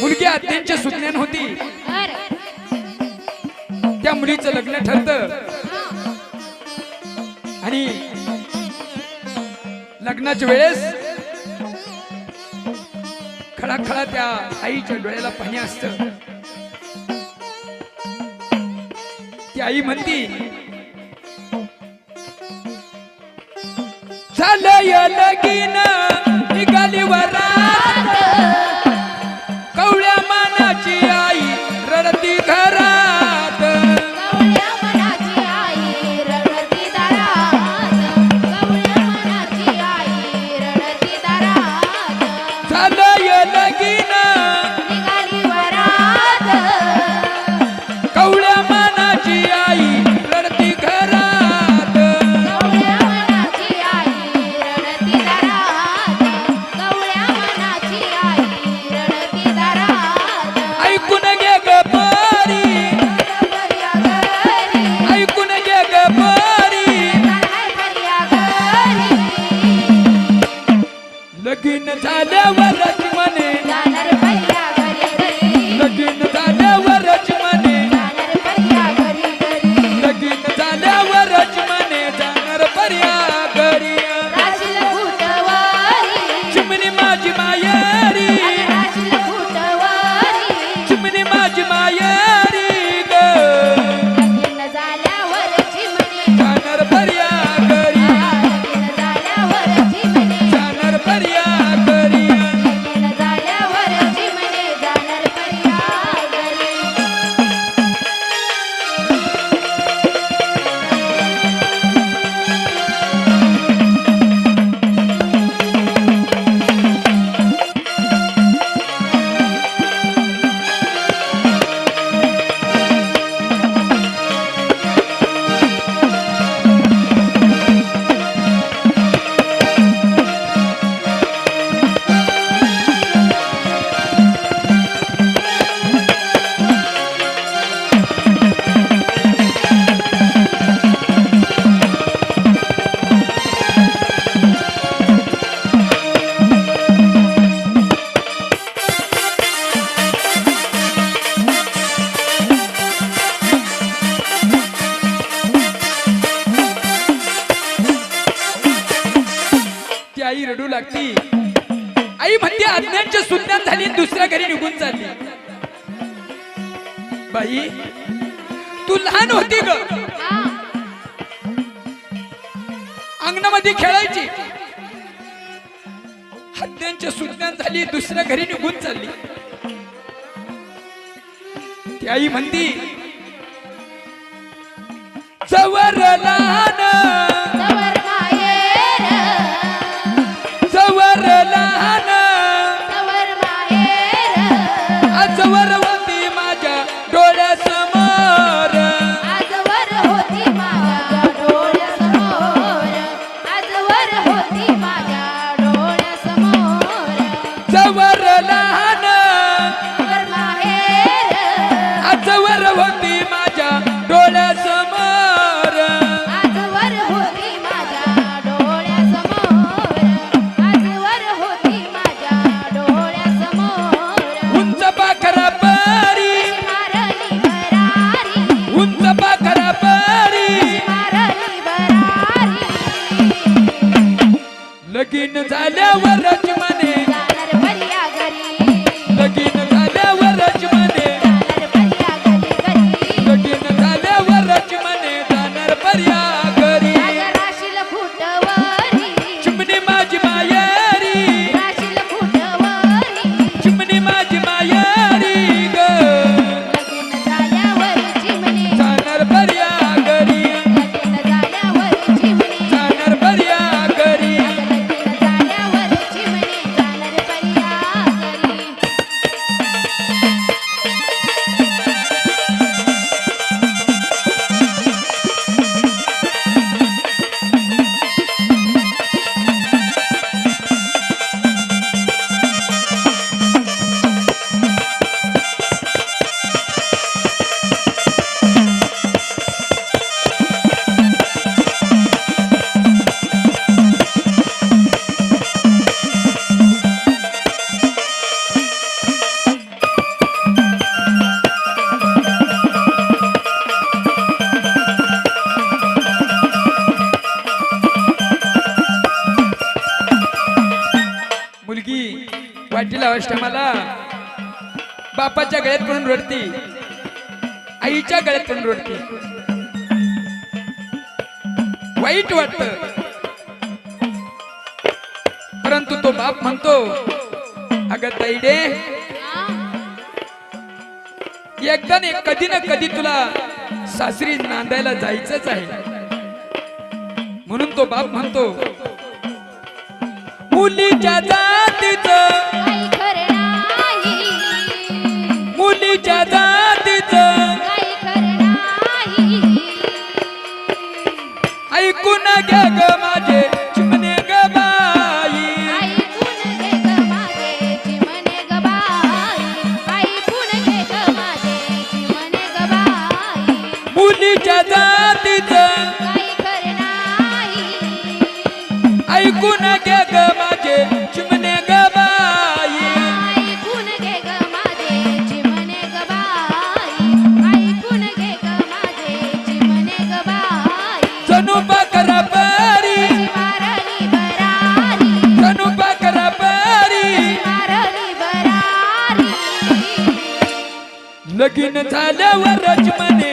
मुलगी अत्यंत सुज्ञान होती. त्या मुलीचं लग्न ठरत. आणि लग्नाच्या वेळेस खडा खडा त्या आईच्या डोळ्याला पाणी असत. ती आई म्हणती चाल लगीन निघाली वरा होती ग अंगणामध्ये खेळायची. हत्यांच्या सुज्ञान झाली दुसऱ्या घरी निघून चालली. ती आई म्हणती जवर होती माझ्या डोळ्यासमोर. आजवर होती माझ्या डोळ्यासमोर. आजवर होती माझ्या डोळ्यासमोर. उंच पाखरा परी. मारली बरारी उंच पाखरा परी. मारली बरारी लगीन झाल्यावरच म्हणे अष्टमाला बापाच्या गळ्यात पडून रडती. आईच्या गळ्यात पडून रडती. वाईट वाटत. परंतु तो बाप म्हणतो अगं ताईडे एकदा ने कधी ना कधी तुला सासरी नांदायला जायचंच आहे. म्हणून तो बाप म्हणतो मुलीच्या मुलीच्या जातीचं ऐकून घ्या ग माझे चिमणे ग बाई. ऐकून घे ग माझे चिमणे ग बाई. ऐकून घे ग माझे चिमणे ग बाई. जणू बकरा मारली बरारी. जणू बकरा मारली बरारी. लगीन झाल्यावरच म्हणे